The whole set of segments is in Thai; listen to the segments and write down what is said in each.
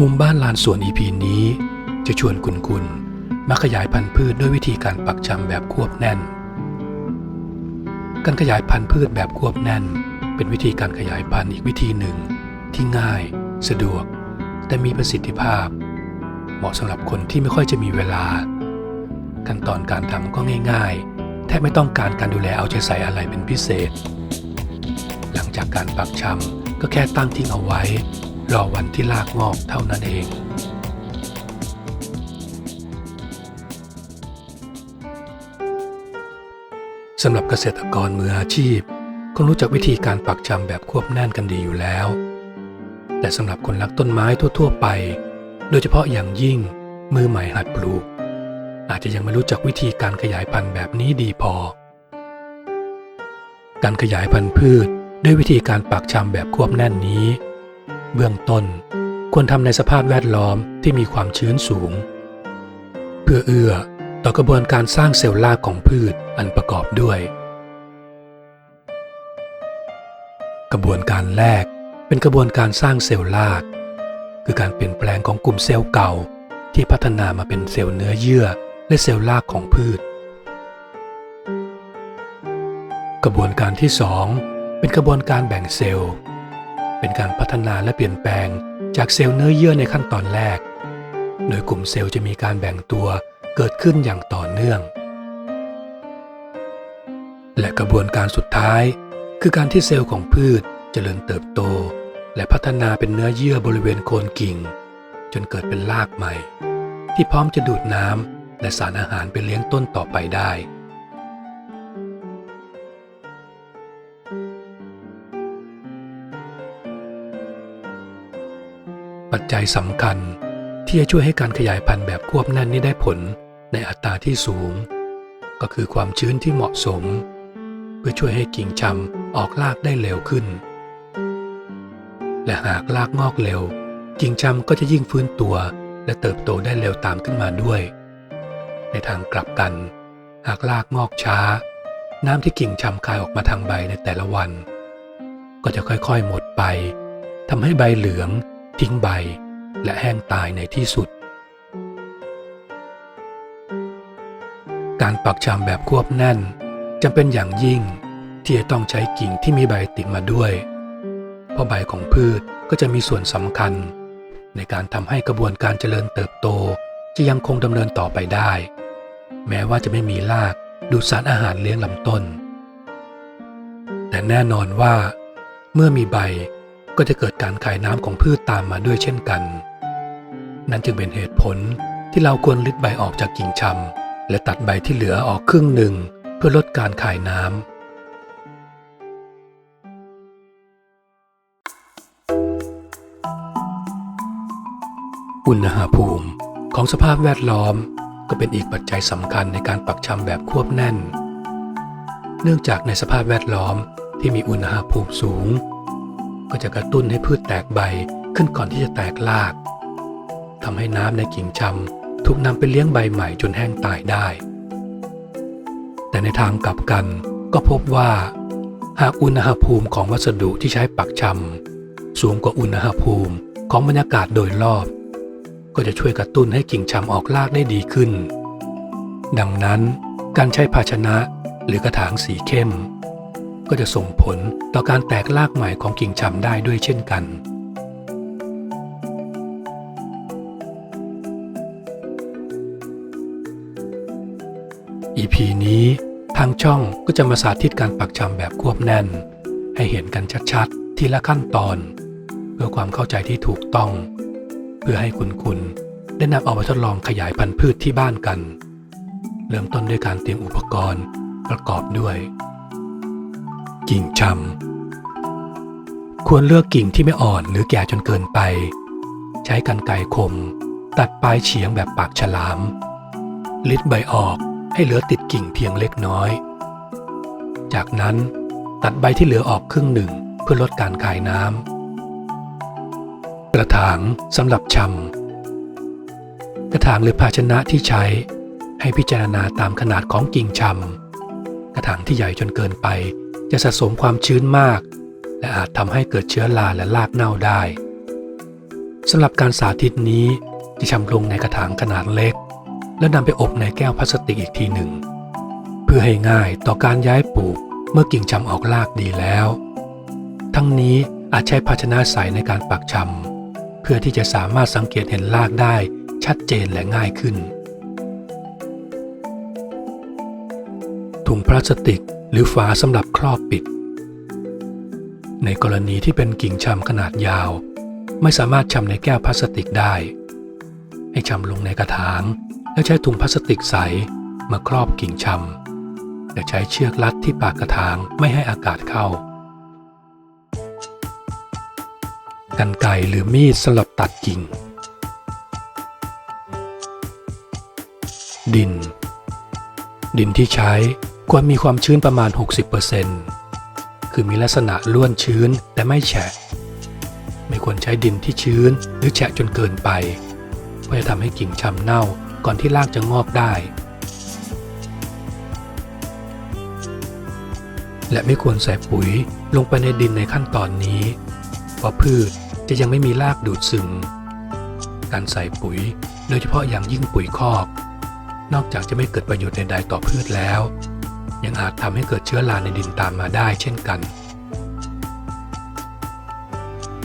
มุมบ้านลานสวน EP นี้ จะชวนคุณคุณมาขยายพันธุ์พืชด้วยวิธีการปักชำแบบควบแน่น การขยายพันธุ์พืชแบบควบแน่น เป็นวิธีการขยายพันธุ์อีกวิธีหนึ่ง ที่ง่าย สะดวก แต่มีประสิทธิภาพ เหมาะสำหรับคนที่ไม่ค่อยจะมีเวลา ขั้นตอนการทำก็ง่าย ๆ แทบไม่ต้องการการดูแลเอาใจใส่อะไรเป็นพิเศษ หลังจากการปักชำก็แค่ตั้งทิ้งเอาไว้ รอวันที่รากงอกเท่านั้นเองสำหรับเกษตรกรมืออาชีพคงรู้จักวิธีการปักชำแบบควบแน่นกันดีอยู่แล้ว แต่สำหรับคนรักต้นไม้ทั่ว ๆ ไป โดยเฉพาะอย่างยิ่งมือใหม่หัดปลูก อาจจะยังไม่รู้จักวิธีการขยายพันธุ์แบบนี้ดีพอ การขยายพันธุ์พืชด้วยวิธีการปักชำแบบควบแน่นนี้ เบื้องต้น ควรทำในสภาพแวดล้อมที่มีความชื้นสูง เพื่อเอื้อต่อกระบวนการสร้างเซลล์รากของพืชอันประกอบด้วย กระบวนการแรกเป็นกระบวนการสร้างเซลล์ราก คือการเปลี่ยนแปลงของกลุ่มเซลล์เก่าที่พัฒนามาเป็นเซลล์เนื้อเยื่อและเซลล์รากของพืช กระบวนการที่ 2 เป็นกระบวนการแบ่งเซลล์ เป็นการพัฒนาและเปลี่ยนแปลงจากเซลล์เนื้อเยื่อในขั้นตอนแรก โดยกลุ่มเซลล์จะมีการแบ่งตัวเกิดขึ้นอย่างต่อเนื่อง และกระบวนการสุดท้าย คือการที่เซลล์ของพืชเจริญเติบโต และพัฒนาเป็นเนื้อเยื่อบริเวณโคนกิ่ง จนเกิดเป็นรากใหม่ ที่พร้อมจะดูดน้ำและสารอาหารไปเลี้ยงต้นต่อไปได้ ปัจจัยสำคัญ ที่จะช่วยให้การขยายพันธุ์แบบควบแน่นนี้ได้ผลในอัตราที่สูง ก็คือความชื้นที่เหมาะสม เพื่อช่วยให้กิ่งชำออกรากได้เร็วขึ้น และหากรากงอกเร็ว กิ่งชำก็จะยิ่งฟื้นตัวและเติบโตได้เร็วตามขึ้นมาด้วย ในทางกลับกัน หากรากงอกช้า น้ำที่กิ่งชำคายออกมาทางใบในแต่ละวัน ก็จะค่อยๆหมดไปทำให้ใบเหลือง ทิ้งใบและแห้งตายในที่สุด การปักชำแบบควบแน่นจำเป็นอย่างยิ่งที่จะต้องใช้กิ่งที่มีใบติดมาด้วย เพราะใบของพืชก็จะมีส่วนสำคัญ ในการทำให้กระบวนการเจริญเติบโตจะยังคงดำเนินต่อไปได้ แม้ว่าจะไม่มีรากดูดสารอาหารเลี้ยงลำต้น แต่แน่นอนว่า เมื่อมีใบ ก็จะเกิดการขายน้ำของพืชตามมาด้วยเช่นกัน นั่นจึงเป็นเหตุผลที่เราควรลิดใบออกจากกิ่งชำและตัดใบที่เหลือออกครึ่งหนึ่งเพื่อลดการขายน้ำอุณหภูมิของสภาพแวดล้อมก็เป็นอีกปัจจัยสำคัญในการปักชำแบบควบแน่น เนื่องจากในสภาพแวดล้อมที่มีอุณหภูมิสูง ก็จะกระตุ้นให้พืชแตกใบขึ้นก่อนที่จะแตกรากทำให้น้ำในกิ่งชำถูกนำไปเลี้ยงใบใหม่จนแห้งตายได้ แต่ในทางกลับกันก็พบว่า หากอุณหภูมิของวัสดุที่ใช้ปักชำสูงกว่าอุณหภูมิของบรรยากาศโดยรอบ ก็จะช่วยกระตุ้นให้กิ่งชำออกรากได้ดีขึ้น ดังนั้นการใช้ภาชนะหรือกระถางสีเข้ม ก็จะส่งผลต่อการแตกรากใหม่ของกิ่งชำได้ด้วยเช่นกัน EP นี้ทางช่องก็จะมาสาธิตการปักชำแบบควบแน่น ให้เห็นกันชัดๆ ทีละขั้นตอน เพื่อความเข้าใจที่ถูกต้อง เพื่อให้คุณคุณได้นำเอาไปทดลองขยายพันธุ์พืชที่บ้านกัน เริ่มต้นด้วยการเตรียมอุปกรณ์ ประกอบด้วย กิ่งชำควรเลือกกิ่งที่ไม่อ่อนหรือแก่จนเกินไป ใช้กรรไกรคม ตัดปลายเฉียงแบบปากฉลาม ลิดใบออกให้เหลือติดกิ่งเพียงเล็กน้อย จากนั้นตัดใบที่เหลือออกครึ่งหนึ่งเพื่อลดการคายน้ำกระถางสำหรับชำกระถางหรือภาชนะที่ใช้ให้พิจารณาตามขนาดของกิ่งชำกระถางที่ใหญ่จนเกินไป จะสะสมความชื้นมาก และอาจทำให้เกิดเชื้อราและรากเน่าได้สำหรับการสาธิตนี้จะชำลงในกระถางขนาดเล็ก แล้วนำไปอบในแก้วพลาสติกอีกทีหนึ่ง เพื่อให้ง่ายต่อการย้ายปลูกเมื่อกิ่งชำออกรากดีแล้ว ทั้งนี้อาจใช้ภาชนะใสในการปักชำเพื่อที่จะสามารถสังเกตเห็นรากได้ชัดเจนและง่ายขึ้น ถุงพลาสติกหรือฝาสำหรับครอบปิด ในกรณีที่เป็นกิ่งชำขนาดยาว ไม่สามารถชำในแก้วพลาสติกได้ ให้ชำลงในกระถาง แล้วใช้ถุงพลาสติกใสมาครอบกิ่งชำและใช้เชือกรัดที่ปากกระถางไม่ให้อากาศเข้ากันไกรหรือมีดสำหรับตัดกิ่ง ดิน ดินที่ใช้ ควรมีความชื้นประมาณ 60%คือมีลักษณะล้วนชื้นแต่ไม่แฉะ ไม่ควรใช้ดินที่ชื้นหรือแฉะจนเกินไป เพราะจะทำให้กิ่งชำเน่าก่อนที่รากจะงอกได้ และไม่ควรใส่ปุ๋ยลงไปในดินในขั้นตอนนี้ เพราะพืชจะยังไม่มีรากดูดซึม การใส่ปุ๋ยโดยเฉพาะอย่างยิ่งปุ๋ยคอก นอกจากจะไม่เกิดประโยชน์ใดๆต่อพืชแล้ว ยังอาจทำให้เกิดเชื้อราในดินตามมาได้เช่นกัน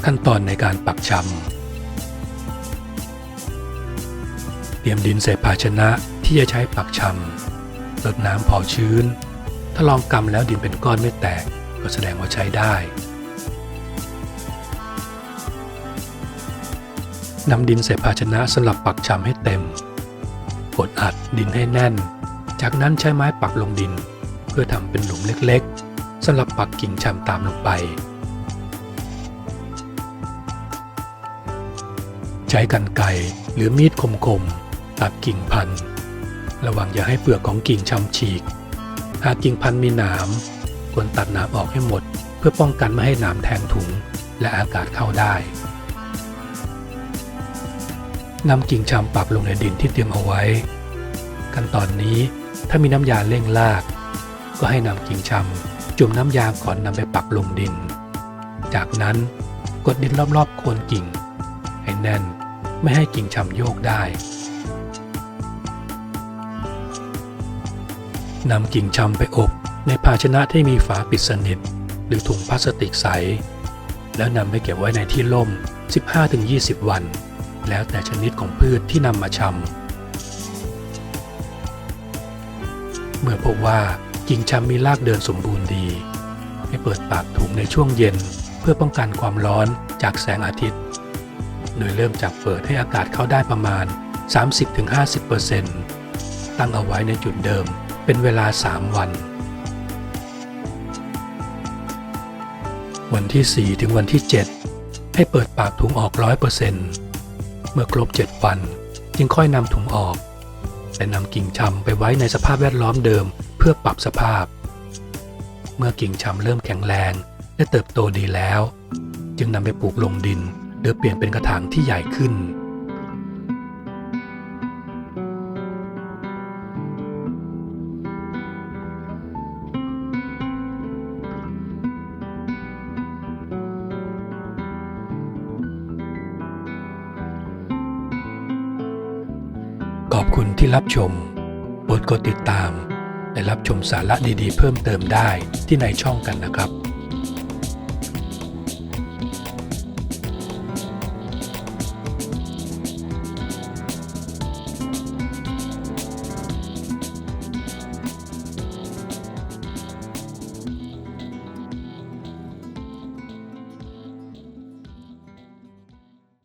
ขั้นตอนในการปักชำเตรียมดินใส่ภาชนะที่จะใช้ปักชำลดน้ำพอชื้น ถ้าลองกำแล้วดินเป็นก้อนไม่แตกก็แสดงว่าใช้ได้นำดินใส่ภาชนะสำหรับปักชำให้เต็ม กดอัดดินให้แน่น จากนั้นใช้ไม้ปักลงดิน พื่อทำเป็นหลุมเล็กๆสำหรับปักกิ่งชำตามลงไป ใช้กันไกรหรือมีดคมๆตัดกิ่งพันธุ์ ระวังอย่าให้เปลือกของกิ่งชำฉีก หากกิ่งพันธุ์มีหนามควรตัดหนามออกให้หมด เพื่อป้องกันไม่ให้หนามแทงถุงและอากาศเข้าได้นำกิ่งชำปักลงในดินที่เตรียมเอาไว้ ขั้นตอนนี้ถ้ามีน้ำยาเร่งราก ก็ให้นำกิ่งชำจุ่มน้ำยาก่อนนำไปปักลงดิน จากนั้นกดดินรอบๆโคนกิ่ง ให้แน่นไม่ให้กิ่งชำโยกได้นำกิ่งชำไปอบในภาชนะที่มีฝาปิดสนิท หรือถุงพลาสติกใส แล้วนำไปเก็บไว้ในที่ร่ม 15-20 วัน แล้วแต่ชนิดของพืชที่นำมาชำเมื่อพบว่า กิ่งชำมีรากเดินสมบูรณ์ดีให้เปิดปากถุงในช่วงเย็น เพื่อป้องกันความร้อนจากแสงอาทิตย์ โดยเริ่มจากเปิดให้อากาศเข้าได้ประมาณ 30-50%ตั้งเอาไว้ในจุดเดิมเป็นเวลา 3 วัน วันที่ 4 ถึงวันที่ 7 ให้เปิดปากถุงออก 100%เมื่อครบ 7 วัน จึงค่อยนำถุงออก แต่นำกิ่งชำไปไว้ในสภาพแวดล้อมเดิม พื่อปรับสภาพ เมื่อกิ่งชำเริ่มแข็งแรงและเติบโตดีแล้ว จึงนำไปปลูกลงดิน หรือเปลี่ยนเป็นกระถางที่ใหญ่ขึ้น ขอบคุณที่รับชมโปรดกดติดตาม รับชมสาระดีๆ เพิ่มเติมได้ที่ในช่องกันนะครับ